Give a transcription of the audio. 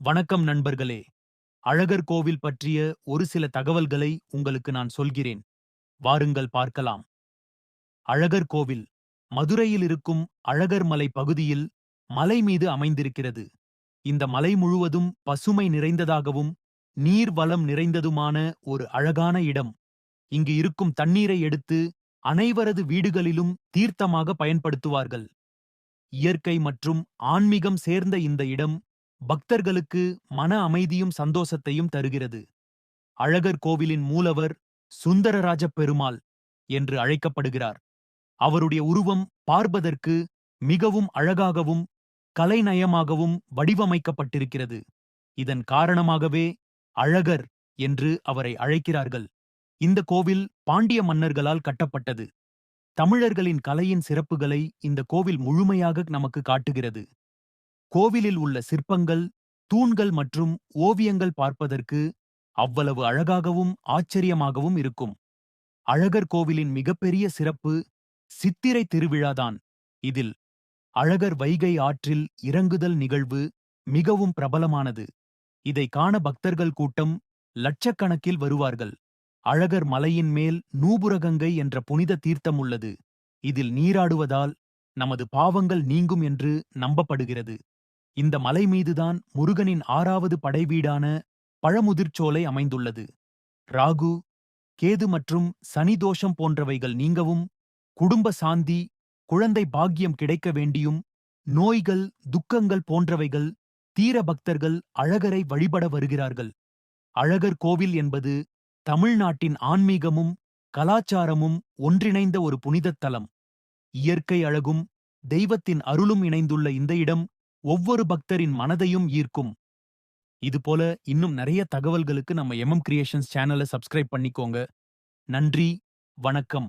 வணக்கம் நண்பர்களே. அழகர் கோவில் பற்றிய ஒரு சில தகவல்களை உங்களுக்கு நான் சொல்கிறேன். வாருங்கள் பார்க்கலாம். அழகர் கோவில் மதுரையில் இருக்கும் அழகர் மலை பகுதியில் மலை மீது அமைந்திருக்கிறது. இந்த மலை முழுவதும் பசுமை நிறைந்ததாகவும் நீர் வளம் நிறைந்ததுமான ஒரு அழகான இடம். இங்கு இருக்கும் தண்ணீரை எடுத்து அனைவரது வீடுகளிலும் தீர்த்தமாக பயன்படுத்துவார்கள். இயற்கை மற்றும் ஆன்மீகம் சேர்ந்த இந்த இடம் பக்தர்களுக்கு மன அமைதியும் சந்தோஷத்தையும் தருகிறது. அழகர் கோவிலின் மூலவர் சுந்தரராஜ பெருமாள் என்று அழைக்கப்படுகிறார். அவருடைய உருவம் பார்ப்பதற்கு மிகவும் அழகாகவும் கலைநயமாகவும் வடிவமைக்கப்பட்டிருக்கிறது. இதன் காரணமாகவே அழகர் என்று அவரை அழைக்கிறார்கள். இந்த கோவில் பாண்டிய மன்னர்களால் கட்டப்பட்டது. தமிழர்களின் கலையின் சிறப்புகளை இந்த கோவில் முழுமையாக நமக்கு காட்டுகிறது. கோவிலில் உள்ள சிற்பங்கள் தூண்கள் மற்றும் ஓவியங்கள் பார்ப்பதற்கு அவ்வளவு அழகாகவும் ஆச்சரியமாகவும் இருக்கும். அழகர் கோவிலின் மிகப்பெரிய சிறப்பு சித்திரை திருவிழாதான். இதில் அழகர் வைகை ஆற்றில் இறங்குதல் நிகழ்வு மிகவும் பிரபலமானது. இதை காண பக்தர்கள் கூட்டம் லட்சக்கணக்கில் வருவார்கள். அழகர் மலையின் மேல் நூபுரகங்கை என்ற புனித தீர்த்தம் உள்ளது. இதில் நீராடுவதால் நமது பாவங்கள் நீங்கும் என்று நம்பப்படுகிறது. இந்த மலை மீதுதான் முருகனின் ஆறாவது படைவீடான பழமுதிர்ச்சோலை அமைந்துள்ளது. ராகு கேது மற்றும் சனி தோஷம் போன்றவைகள் நீங்கவும் குடும்ப சாந்தி குழந்தை பாக்கியம் கிடைக்க வேண்டியும் நோய்கள் துக்கங்கள் போன்றவைகள் தீர பக்தர்கள் அழகரை வழிபட வருகிறார்கள். அழகர் கோவில் என்பது தமிழ்நாட்டின் ஆன்மீகமும் கலாச்சாரமும் ஒன்றிணைந்த ஒரு புனிதத் தலம். இயற்கை அழகும் தெய்வத்தின் அருளும் இணைந்துள்ள இந்த இடம் ஒவ்வொரு பக்தரின் மனதையும் ஈர்க்கும். இதுபோல இன்னும் நிறைய தகவல்களுக்கு நம்ம எம்எம் கிரியேஷன்ஸ் சேனலை சப்ஸ்கிரைப் பண்ணிக்கோங்க. நன்றி வணக்கம்.